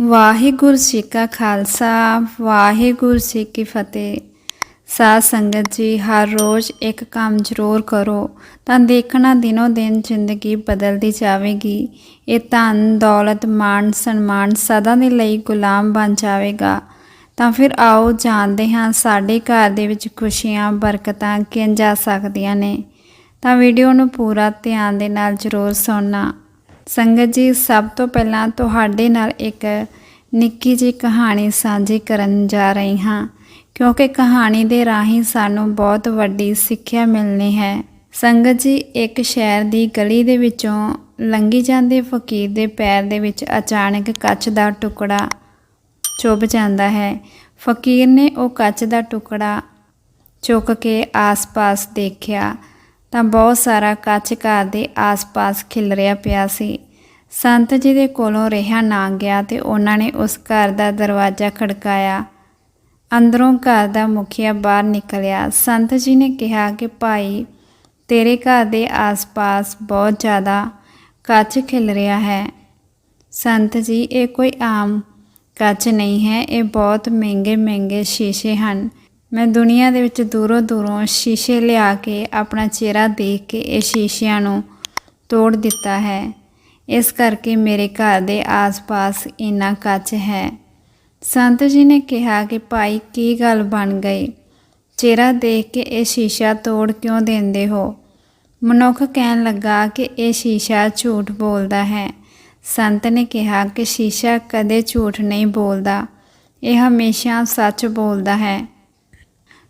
ਵਾਹਿਗੁਰੂ ਜੀ ਕਾ ਖਾਲਸਾ, ਵਾਹਿਗੁਰੂ ਜੀ ਕੀ ਫਤਿਹ। ਸਾਧ ਸੰਗਤ ਜੀ, ਹਰ ਰੋਜ਼ ਇੱਕ ਕੰਮ ਜ਼ਰੂਰ ਕਰੋ, ਤਾਂ ਦੇਖਣਾ ਦਿਨੋ ਦਿਨ ਜ਼ਿੰਦਗੀ ਬਦਲਦੀ ਜਾਵੇਗੀ। ਇਹ ਧਨ, ਦੌਲਤ, ਮਾਣ, ਸਨਮਾਨ ਸਦਾ ਦੇ ਲਈ ਗੁਲਾਮ ਬਣ ਜਾਵੇਗਾ। ਤਾਂ ਫਿਰ ਆਓ ਜਾਣਦੇ ਹਾਂ ਸਾਡੇ ਘਰ ਦੇ ਵਿੱਚ ਖੁਸ਼ੀਆਂ, ਬਰਕਤਾਂ ਕਿੰਝ ਜਾ ਸਕਦੀਆਂ ਨੇ। ਤਾਂ ਵੀਡੀਓ ਨੂੰ ਪੂਰਾ ਧਿਆਨ ਦੇ ਨਾਲ ਜ਼ਰੂਰ ਸੁਣਨਾ। ਸੰਗਤ ਜੀ, ਸਭ ਤੋਂ ਪਹਿਲਾਂ ਤੁਹਾਡੇ ਨਾਲ ਇੱਕ ਨਿੱਕੀ ਜਿਹੀ ਕਹਾਣੀ ਸਾਂਝੀ ਕਰਨ ਜਾ ਰਹੀ ਹਾਂ, ਕਿਉਂਕਿ ਕਹਾਣੀ ਦੇ ਰਾਹੀਂ ਸਾਨੂੰ ਬਹੁਤ ਵੱਡੀ ਸਿੱਖਿਆ ਮਿਲਣੀ ਹੈ। ਸੰਗਤ ਜੀ, ਇੱਕ ਸ਼ਹਿਰ ਦੀ ਗਲੀ ਦੇ ਵਿੱਚੋਂ ਲੰਘੀ ਜਾਂਦੇ ਫਕੀਰ ਦੇ ਪੈਰ ਦੇ ਵਿੱਚ ਅਚਾਨਕ ਕੱਚ ਦਾ ਟੁਕੜਾ ਚੁੱਭ ਜਾਂਦਾ ਹੈ। ਫਕੀਰ ਨੇ ਉਹ ਕੱਚ ਦਾ ਟੁਕੜਾ ਚੁੱਕ ਕੇ ਆਸ-ਪਾਸ ਦੇਖਿਆ ਤਾਂ ਬਹੁਤ ਸਾਰਾ ਕੱਚ ਘਰ ਦੇ ਆਸ-ਪਾਸ ਖਿਲਰਿਆ ਪਿਆ ਸੀ। ਸੰਤ ਜੀ ਦੇ ਕੋਲੋਂ ਰਿਹਾ ਨਾ ਗਿਆ ਤੇ ਉਹਨਾਂ ਨੇ ਉਸ ਘਰ ਦਾ ਦਰਵਾਜ਼ਾ ਖੜਕਾਇਆ। ਅੰਦਰੋਂ ਘਰ ਦਾ ਮੁਖੀਆ ਬਾਹਰ ਨਿਕਲਿਆ। ਸੰਤ ਜੀ ਨੇ ਕਿਹਾ ਕਿ, ਭਾਈ, ਤੇਰੇ ਘਰ ਦੇ ਆਸ-ਪਾਸ ਬਹੁਤ ਜ਼ਿਆਦਾ ਕੱਚ ਖਿਲ ਰਿਹਾ ਹੈ। ਸੰਤ ਜੀ, ਇਹ ਕੋਈ ਆਮ ਕੱਚ ਨਹੀਂ ਹੈ। ਇਹ ਬਹੁਤ ਮਹਿੰਗੇ ਮਹਿੰਗੇ ਸ਼ੀਸ਼ੇ ਹਨ। ਮੈਂ ਦੁਨੀਆ ਦੇ ਵਿੱਚ ਦੂਰੋਂ ਦੂਰੋਂ ਸ਼ੀਸ਼ੇ ਲਿਆ ਕੇ ਆਪਣਾ ਚਿਹਰਾ ਦੇਖ ਕੇ ਇਹ ਸ਼ੀਸ਼ਿਆਂ ਨੂੰ ਤੋੜ ਦਿੱਤਾ ਹੈ। ਇਸ ਕਰਕੇ ਮੇਰੇ ਘਰ ਦੇ ਆਸ-ਪਾਸ ਇੰਨਾ ਕੱਚ ਹੈ। ਸੰਤ ਜੀ ਨੇ ਕਿਹਾ ਕਿ ਭਾਈ, ਕੀ ਗੱਲ ਬਣ ਗਈ? ਚਿਹਰਾ ਦੇਖ ਕੇ ਇਹ ਸ਼ੀਸ਼ਾ ਤੋੜ ਕਿਉਂ ਦਿੰਦੇ ਹੋ? ਮਨੁੱਖ ਕਹਿਣ ਲੱਗਾ ਕਿ ਇਹ ਸ਼ੀਸ਼ਾ ਝੂਠ ਬੋਲਦਾ ਹੈ। ਸੰਤ ਨੇ ਕਿਹਾ ਕਿ ਸ਼ੀਸ਼ਾ ਕਦੇ ਝੂਠ ਨਹੀਂ ਬੋਲਦਾ। ਇਹ ਹਮੇਸ਼ਾ ਸੱਚ ਬੋਲਦਾ ਹੈ।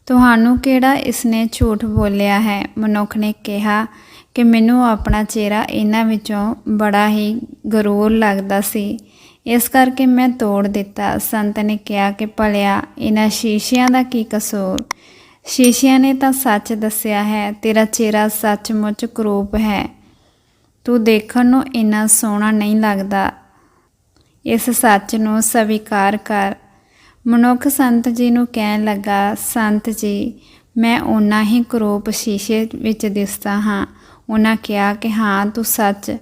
ਤੁਹਾਨੂੰ ਕਿਹੜਾ ਇਸਨੇ ਝੂਠ ਬੋਲਿਆ ਹੈ? ਮਨੁੱਖ ਨੇ ਕਿਹਾ ਕਿ ਮੈਨੂੰ ਆਪਣਾ ਚਿਹਰਾ ਇਹਨਾਂ ਵਿੱਚੋਂ ਬੜਾ ਹੀ ਗਰੂਰ ਲੱਗਦਾ ਸੀ। ਇਸ ਕਰਕੇ ਮੈਂ ਤੋੜ ਦਿੱਤਾ। ਸੰਤ ਨੇ ਕਿਹਾ ਕਿ ਭਲਿਆ, ਇਹਨਾਂ ਸ਼ੀਸ਼ਿਆਂ ਦਾ ਕੀ ਕਸੂਰ? ਸ਼ੀਸ਼ਿਆਂ ਨੇ ਤਾਂ ਸੱਚ ਦੱਸਿਆ ਹੈ, ਤੇਰਾ ਚਿਹਰਾ ਸੱਚਮੁੱਚ ਕਰੂਪ ਹੈ। ਤੂੰ ਦੇਖਣ ਨੂੰ ਇੰਨਾ ਸੋਹਣਾ ਨਹੀਂ ਲੱਗਦਾ। ਇਸ ਸੱਚ ਨੂੰ ਸਵੀਕਾਰ ਕਰ। ਮਨੁੱਖ ਸੰਤ ਜੀ ਨੂੰ ਕਹਿਣ ਲੱਗਾ, ਸੰਤ ਜੀ, ਮੈਂ ਓਨਾ ਹੀ ਕਰੋਪ ਸ਼ੀਸ਼ੇ ਵਿੱਚ ਦਿਸਦਾ ਹਾਂ। ਉਹਨਾਂ ਕਿਹਾ ਕਿ, ਹਾਂ, ਤੂੰ ਸੱਚ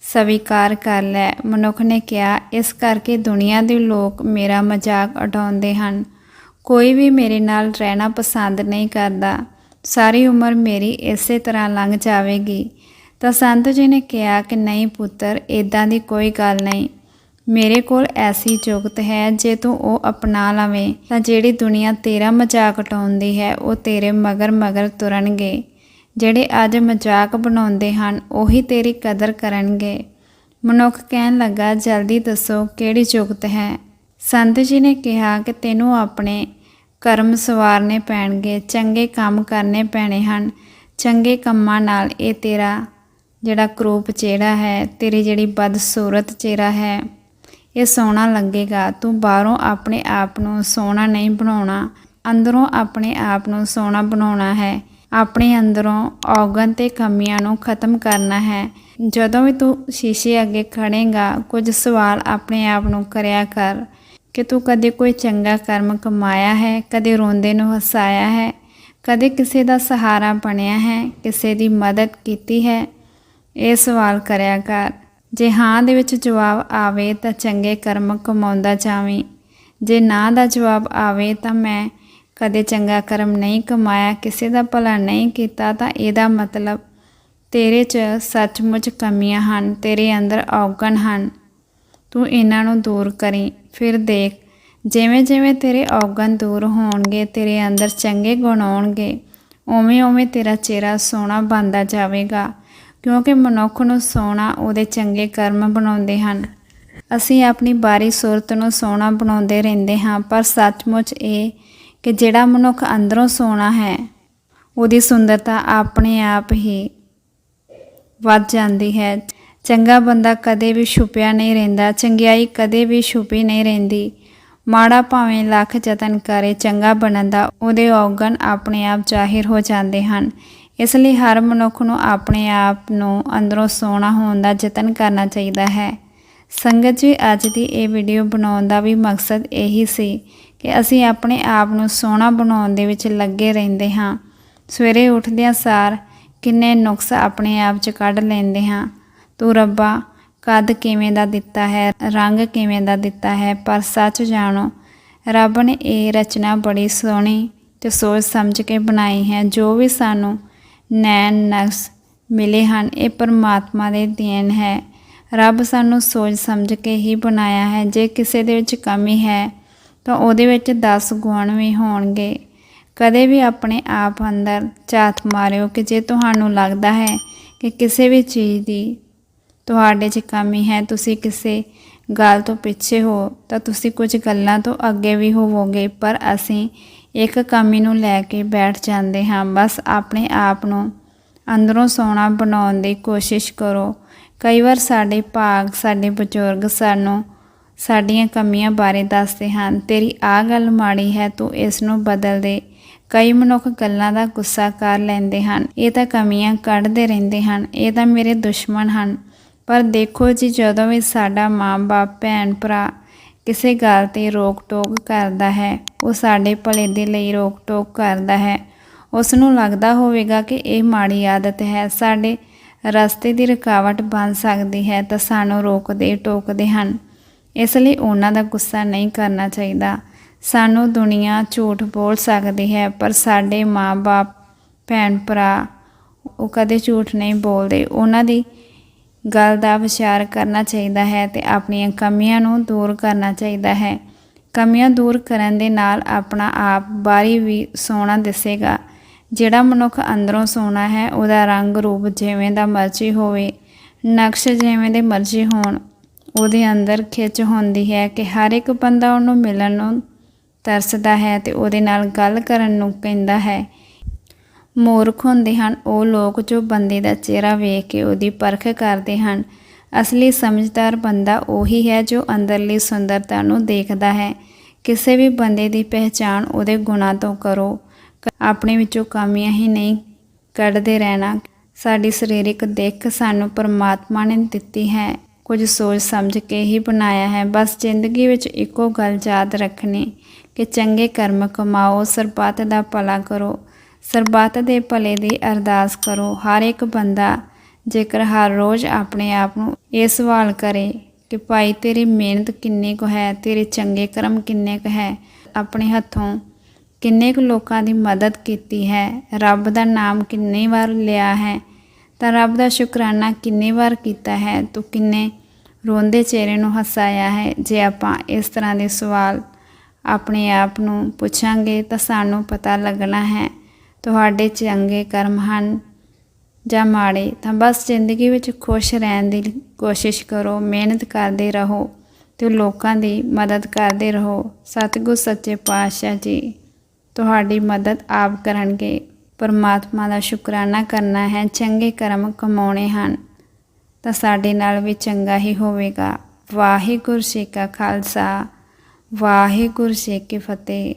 ਸਵੀਕਾਰ ਕਰ ਲੈ। ਮਨੁੱਖ ਨੇ ਕਿਹਾ, ਇਸ ਕਰਕੇ ਦੁਨੀਆ ਦੇ ਲੋਕ ਮੇਰਾ ਮਜ਼ਾਕ ਉਡਾਉਂਦੇ ਹਨ। ਕੋਈ ਵੀ ਮੇਰੇ ਨਾਲ ਰਹਿਣਾ ਪਸੰਦ ਨਹੀਂ ਕਰਦਾ। ਸਾਰੀ ਉਮਰ ਮੇਰੀ ਇਸੇ ਤਰ੍ਹਾਂ ਲੰਘ ਜਾਵੇਗੀ। ਤਾਂ ਸੰਤ ਜੀ ਨੇ ਕਿਹਾ ਕਿ, ਨਹੀਂ ਪੁੱਤਰ ਇਦਾਂ ਦੀ ਕੋਈ ਗੱਲ ਨਹੀਂ। ਮੇਰੇ ਕੋਲ ਐਸੀ ਜੁਗਤ ਹੈ ਜੇ ਤੂੰ ਉਹ ਅਪਣਾ ਲਵੇਂ, ਤਾਂ ਜਿਹੜੀ ਦੁਨੀਆ ਤੇਰਾ ਮਜ਼ਾਕ ਉਡਾਉਂਦੀ ਹੈ, ਉਹ ਤੇਰੇ ਮਗਰ ਮਗਰ ਤੁਰਨਗੇ। ਜਿਹੜੇ ਅੱਜ ਮਜ਼ਾਕ ਬਣਾਉਂਦੇ ਹਨ, ਉਹੀ ਤੇਰੀ ਕਦਰ ਕਰਨਗੇ। ਮਨੁੱਖ ਕਹਿਣ ਲੱਗਾ, ਜਲਦੀ ਦੱਸੋ ਕਿਹੜੀ ਜੁਗਤ ਹੈ? ਸੰਤ ਜੀ ਨੇ ਕਿਹਾ ਕਿ ਤੈਨੂੰ ਆਪਣੇ ਕਰਮ ਸਵਾਰਨੇ ਪੈਣਗੇ, ਚੰਗੇ ਕੰਮ ਕਰਨੇ ਪੈਣੇ ਹਨ। ਚੰਗੇ ਕੰਮਾਂ ਨਾਲ ਇਹ ਤੇਰਾ ਜਿਹੜਾ ਕਰੂਪ ਚਿਹਰਾ ਹੈ, ਤੇਰੀ ਜਿਹੜੀ ਬਦਸੂਰਤ ਚਿਹਰਾ ਹੈ ਇਹ ਸੋਹਣਾ ਲੱਗੇਗਾ। ਤੂੰ ਬਾਹਰੋਂ ਆਪਣੇ ਆਪ ਨੂੰ ਸੋਹਣਾ ਨਹੀਂ ਬਣਾਉਣਾ। ਅੰਦਰੋਂ ਆਪਣੇ ਆਪ ਨੂੰ ਸੋਹਣਾ ਬਣਾਉਣਾ ਹੈ। ਆਪਣੇ ਅੰਦਰੋਂ ਔਗਣ ਤੇ ਕਮੀਆਂ ਨੂੰ ਖਤਮ ਕਰਨਾ ਹੈ। ਜਦੋਂ ਵੀ ਤੂੰ ਸ਼ੀਸ਼ੇ ਅੱਗੇ ਖੜੇਗਾ, ਕੁਝ ਸਵਾਲ ਆਪਣੇ ਆਪ ਨੂੰ ਕਰਿਆ ਕਰ ਕਿ ਤੂੰ ਕਦੇ ਕੋਈ ਚੰਗਾ ਕਰਮ ਕਮਾਇਆ ਹੈ, ਕਦੇ ਰੋਂਦੇ ਨੂੰ ਹਸਾਇਆ ਹੈ, ਕਦੇ ਕਿਸੇ ਦਾ ਸਹਾਰਾ ਬਣਿਆ ਹੈ, ਕਿਸੇ ਦੀ ਮਦਦ ਕੀਤੀ ਹੈ। ਇਹ ਸਵਾਲ ਕਰਿਆ ਕਰ। ਜੇ ਹਾਂ ਦੇ ਵਿੱਚ ਜਵਾਬ ਆਵੇ ਤਾਂ ਚੰਗੇ ਕਰਮ ਕਮਾਉਂਦਾ ਜਾਵੀਂ। ਜੇ ਨਾ ਦਾ ਜਵਾਬ ਆਵੇ ਤਾਂ ਮੈਂ ਕਦੇ ਚੰਗਾ ਕਰਮ ਨਹੀਂ ਕਮਾਇਆ, ਕਿਸੇ ਦਾ ਭਲਾ ਨਹੀਂ ਕੀਤਾ ਤਾਂ ਇਹਦਾ ਮਤਲਬ ਤੇਰੇ 'ਚ ਸੱਚਮੁੱਚ ਕਮੀਆਂ ਹਨ, ਤੇਰੇ ਅੰਦਰ ਔਗਣ ਹਨ। ਤੂੰ ਇਹਨਾਂ ਨੂੰ ਦੂਰ ਕਰੀ, ਫਿਰ ਦੇਖ ਜਿਵੇਂ ਜਿਵੇਂ ਤੇਰੇ ਔਗਣ ਦੂਰ ਹੋਣਗੇ, ਤੇਰੇ ਅੰਦਰ ਚੰਗੇ ਗੁਣ ਆਉਣਗੇ ਉਵੇਂ ਉਵੇਂ ਤੇਰਾ ਚਿਹਰਾ ਸੋਹਣਾ ਬਣਦਾ ਜਾਵੇਗਾ। ਕਿਉਂਕਿ ਮਨੁੱਖ ਨੂੰ ਸੋਹਣਾ ਉਹਦੇ ਚੰਗੇ ਕਰਮ ਬਣਾਉਂਦੇ ਹਨ। ਅਸੀਂ ਆਪਣੀ ਬਾਰੀ ਸੂਰਤ ਨੂੰ ਸੋਹਣਾ ਬਣਾਉਂਦੇ ਰਹਿੰਦੇ ਹਾਂ, ਪਰ ਸੱਚਮੁੱਚ ਇਹ ਕਿ ਜਿਹੜਾ ਮਨੁੱਖ ਅੰਦਰੋਂ ਸੋਹਣਾ ਹੈ, ਉਹਦੀ ਸੁੰਦਰਤਾ ਆਪਣੇ ਆਪ ਹੀ ਵੱਧ ਜਾਂਦੀ ਹੈ। ਚੰਗਾ ਬੰਦਾ ਕਦੇ ਵੀ ਛੁਪਿਆ ਨਹੀਂ ਰਹਿੰਦਾ, ਚੰਗਿਆਈ ਕਦੇ ਵੀ ਛੁਪੀ ਨਹੀਂ ਰਹਿੰਦੀ। ਮਾੜਾ ਭਾਵੇਂ ਲੱਖ ਯਤਨ ਕਰੇ, ਚੰਗਾ ਬਣਨ ਦਾ ਉਹਦੇ ਔਗਣ ਆਪਣੇ ਆਪ ਜ਼ਾਹਿਰ ਹੋ ਜਾਂਦੇ ਹਨ। ਇਸ ਲਈ ਹਰ ਮਨੁੱਖ ਨੂੰ ਆਪਣੇ ਆਪ ਨੂੰ ਅੰਦਰੋਂ ਸੋਹਣਾ ਹੋਣ ਦਾ ਯਤਨ ਕਰਨਾ ਚਾਹੀਦਾ ਹੈ। ਸੰਗਤ ਜੀ, ਅੱਜ ਦੀ ਇਹ ਵੀਡੀਓ ਬਣਾਉਣ ਦਾ ਵੀ ਮਕਸਦ ਇਹੀ ਸੀ ਕਿ ਅਸੀਂ ਆਪਣੇ ਆਪ ਨੂੰ ਸੋਹਣਾ ਬਣਾਉਣ ਦੇ ਵਿੱਚ ਲੱਗੇ ਰਹਿੰਦੇ ਹਾਂ। ਸਵੇਰੇ ਉੱਠਦਿਆਂ ਸਾਰ ਕਿੰਨੇ ਨੁਕਸ ਆਪਣੇ ਆਪ 'ਚ ਕੱਢ ਲੈਂਦੇ ਹਾਂ। ਤੂੰ ਰੱਬਾ, ਕੱਦ ਕਿਵੇਂ ਦਾ ਦਿੱਤਾ ਹੈ, ਰੰਗ ਕਿਵੇਂ ਦਾ ਦਿੱਤਾ ਹੈ, ਪਰ ਸੱਚ ਜਾਣੋ, ਰੱਬ ਨੇ ਇਹ ਰਚਨਾ ਬੜੀ ਸੋਹਣੀ ਤੇ ਸੋਚ ਸਮਝ ਕੇ ਬਣਾਈ ਹੈ। ਜੋ ਵੀ ਸਾਨੂੰ ਨੈਣ ਨਕਸ਼ ਮਿਲੇ ਹਨ। ਇਹ ਪਰਮਾਤਮਾ ਦੇ ਦੇਣ ਹੈ। ਰੱਬ ਸਾਨੂੰ ਸੋਚ ਸਮਝ ਕੇ ਹੀ ਬਣਾਇਆ ਹੈ। ਜੇ ਕਿਸੇ ਦੇ ਵਿੱਚ ਕਮੀ ਹੈ, ਤਾਂ ਉਹਦੇ ਵਿੱਚ 10 ਗੁਣ ਵੀ ਹੋਣਗੇ। ਕਦੇ ਵੀ ਆਪਣੇ ਆਪ ਅੰਦਰ ਝਾਤ ਮਾਰਿਓ ਕਿ ਜੇ ਤੁਹਾਨੂੰ ਲੱਗਦਾ ਹੈ ਕਿ ਕਿਸੇ ਵੀ ਚੀਜ਼ ਦੀ ਤੁਹਾਡੇ 'ਚ ਕਮੀ ਹੈ, ਤੁਸੀਂ ਕਿਸੇ ਗੱਲ ਤੋਂ ਪਿੱਛੇ ਹੋ, ਤਾਂ ਤੁਸੀਂ ਕੁਝ ਗੱਲਾਂ ਤੋਂ ਅੱਗੇ ਵੀ ਹੋਵੋਗੇ। ਪਰ ਅਸੀਂ ਇੱਕ ਕਮੀ ਨੂੰ ਲੈ ਕੇ ਬੈਠ ਜਾਂਦੇ ਹਾਂ। ਬਸ ਆਪਣੇ ਆਪ ਨੂੰ ਅੰਦਰੋਂ ਸੋਹਣਾ ਬਣਾਉਣ ਦੀ ਕੋਸ਼ਿਸ਼ ਕਰੋ। ਕਈ ਵਾਰ ਸਾਡੇ ਭਾਗ, ਸਾਡੇ ਬਜ਼ੁਰਗ ਸਾਨੂੰ ਸਾਡੀਆਂ ਕਮੀਆਂ ਬਾਰੇ ਦੱਸਦੇ ਹਨ। ਤੇਰੀ ਆ ਗੱਲ ਮਾੜੀ ਹੈ, ਤੂੰ ਇਸ ਨੂੰ ਬਦਲ ਦੇ। ਕਈ ਮਨੁੱਖ ਗੱਲਾਂ ਦਾ ਗੁੱਸਾ ਕਰ ਲੈਂਦੇ ਹਨ। ਇਹ ਤਾਂ ਕਮੀਆਂ ਕੱਢਦੇ ਰਹਿੰਦੇ ਹਨ। ਇਹ ਤਾਂ ਮੇਰੇ ਦੁਸ਼ਮਣ ਹਨ। ਪਰ ਦੇਖੋ ਜੀ, ਜਦੋਂ ਵੀ ਸਾਡਾ ਮਾਂ-ਬਾਪ ਭੈਣ ਭਰਾ ਕਿਸੇ ਗੱਲ ਤੇ ਰੋਕ ਟੋਕ ਕਰਦਾ ਹੈ, ਉਹ ਸਾਡੇ ਭਲੇ ਦੇ ਲਈ ਰੋਕ ਟੋਕ ਕਰਦਾ ਹੈ। ਉਸ ਨੂੰ ਲੱਗਦਾ ਹੋਵੇਗਾ ਕਿ ਇਹ ਮਾੜੀ ਆਦਤ ਹੈ। ਸਾਡੇ ਰਸਤੇ ਦੀ ਰੁਕਾਵਟ ਬਣ ਸਕਦੀ ਹੈ ਤਾਂ ਸਾਨੂੰ ਰੋਕਦੇ, ਟੋਕਦੇ ਹਨ। ਇਸ ਲਈ ਉਹਨਾਂ ਦਾ ਗੁੱਸਾ ਨਹੀਂ ਕਰਨਾ ਚਾਹੀਦਾ। ਸਾਨੂੰ ਦੁਨੀਆ ਝੂਠ ਬੋਲ ਸਕਦੀ ਹੈ, ਪਰ ਸਾਡੇ ਮਾਂ-ਬਾਪ ਭੈਣ ਭਰਾ ਉਹ ਕਦੇ ਝੂਠ ਨਹੀਂ ਬੋਲਦੇ। ਉਹਨਾਂ ਦੀ ਗੱਲ ਦਾ ਵਿਚਾਰ ਕਰਨਾ ਚਾਹੀਦਾ ਹੈ ਤੇ ਆਪਣੀਆਂ ਕਮੀਆਂ ਨੂੰ ਦੂਰ ਕਰਨਾ ਚਾਹੀਦਾ ਹੈ। ਕਮੀਆਂ ਦੂਰ ਕਰਨ ਦੇ ਨਾਲ ਆਪਣਾ ਆਪ ਬਾਹਰੀ ਵੀ ਸੋਹਣਾ ਦਿਸੇਗਾ। ਜਿਹੜਾ ਮਨੁੱਖ ਅੰਦਰੋਂ ਸੋਹਣਾ ਹੈ, ਉਹਦਾ ਰੰਗ ਰੂਪ ਜਿਵੇਂ ਦਾ ਮਰਜ਼ੀ ਹੋਵੇ, ਨਕਸ਼ ਜਿਵੇਂ ਦੇ ਮਰਜ਼ੀ ਹੋਣ, ਉਹਦੇ ਅੰਦਰ ਖਿੱਚ ਹੁੰਦੀ ਹੈ ਕਿ ਹਰ ਇੱਕ ਬੰਦਾ ਉਹਨੂੰ ਮਿਲਣ ਨੂੰ ਤਰਸਦਾ ਹੈ ਤੇ ਉਹਦੇ ਨਾਲ ਗੱਲ ਕਰਨ ਨੂੰ ਕਹਿੰਦਾ ਹੈ। ਮੂਰਖ ਹੁੰਦੇ ਹਨ, ਉਹ ਲੋਕ ਜੋ ਬੰਦੇ ਦਾ ਚਿਹਰਾ ਵੇਖ ਕੇ ਉਹਦੀ ਪਰਖ ਕਰਦੇ ਹਨ। ਅਸਲੀ ਸਮਝਦਾਰ ਬੰਦਾ ਉਹੀ ਹੈ ਜੋ ਅੰਦਰਲੀ ਸੁੰਦਰਤਾ ਨੂੰ ਦੇਖਦਾ ਹੈ। ਕਿਸੇ ਵੀ ਬੰਦੇ ਦੀ ਪਹਿਚਾਣ ਉਹਦੇ ਗੁਣਾਂ ਤੋਂ ਕਰੋ। ਆਪਣੇ ਵਿੱਚੋਂ ਕਮੀਆਂ ਹੀ ਨਹੀਂ ਕੱਢਦੇ ਰਹਿਣਾ। ਸਾਡੀ ਸਰੀਰਕ ਦਿੱਖ ਸਾਨੂੰ ਪਰਮਾਤਮਾ ਨੇ ਦਿੱਤੀ ਹੈ। ਕੁਝ ਸੋਚ ਸਮਝ ਕੇ ਹੀ ਬਣਾਇਆ ਹੈ। ਬਸ ਜ਼ਿੰਦਗੀ ਵਿੱਚ ਇੱਕੋ ਗੱਲ ਯਾਦ ਰੱਖਣੀ ਕਿ ਚੰਗੇ ਕਰਮ ਕਮਾਓ, ਸਰਬੱਤ ਦਾ ਭਲਾ ਕਰੋ। ਸਰਬੱਤ ਦੇ ਭਲੇ ਦੀ ਅਰਦਾਸ ਕਰੋ। ਹਰ ਇੱਕ ਬੰਦਾ ਜੇਕਰ ਹਰ ਰੋਜ਼ ਆਪਣੇ ਆਪ ਨੂੰ ਇਹ ਸਵਾਲ ਕਰੇ ਕਿ ਭਾਈ, ਤੇਰੀ ਮਿਹਨਤ ਕਿੰਨੀ ਕੁ ਹੈ? ਤੇਰੇ ਚੰਗੇ ਕਰਮ ਕਿੰਨੇ ਕੁ ਹੈ? ਆਪਣੇ ਹੱਥੋਂ ਕਿੰਨੇ ਕੁ ਲੋਕਾਂ ਦੀ ਮਦਦ ਕੀਤੀ ਹੈ? ਰੱਬ ਦਾ ਨਾਮ ਕਿੰਨੇ ਵਾਰ ਲਿਆ ਹੈ? ਤਾਂ ਰੱਬ ਦਾ ਸ਼ੁਕਰਾਨਾ ਕਿੰਨੇ ਵਾਰ ਕੀਤਾ ਹੈ? ਤੂੰ ਕਿੰਨੇ ਰੋਂਦੇ ਚਿਹਰੇ ਨੂੰ ਹਸਾਇਆ ਹੈ? ਜੇ ਆਪਾਂ ਇਸ ਤਰ੍ਹਾਂ ਦੇ ਸਵਾਲ ਆਪਣੇ ਆਪ ਨੂੰ ਪੁੱਛਾਂਗੇ ਤਾਂ ਸਾਨੂੰ ਪਤਾ ਲੱਗਣਾ ਹੈ ਤੁਹਾਡੇ ਚੰਗੇ ਕਰਮ ਹਨ ਜਾਂ ਮਾੜੇ, ਤਾਂ ਬਸ ਜ਼ਿੰਦਗੀ ਵਿੱਚ ਖੁਸ਼ ਰਹਿਣ ਦੀ ਕੋਸ਼ਿਸ਼ ਕਰੋ, ਮਿਹਨਤ ਕਰਦੇ ਰਹੋ ਤੇ ਲੋਕਾਂ ਦੀ ਮਦਦ ਕਰਦੇ ਰਹੋ। ਸਤਿਗੁਰ ਸੱਚੇ ਪਾਤਸ਼ਾਹ ਜੀ, ਤੁਹਾਡੀ ਮਦਦ ਆਪ ਕਰਨਗੇ। ਪਰਮਾਤਮਾ ਦਾ ਸ਼ੁਕਰਾਨਾ ਕਰਨਾ ਹੈ, ਚੰਗੇ ਕਰਮ ਕਮਾਉਣੇ ਹਨ, ਤਾਂ ਸਾਡੇ ਨਾਲ ਵੀ ਚੰਗਾ ਹੀ ਹੋਵੇਗਾ। ਵਾਹਿਗੁਰੂ ਜੀ ਕਾ ਖਾਲਸਾ, ਵਾਹਿਗੁਰੂ ਜੀ ਕੀ ਫਤਿਹ।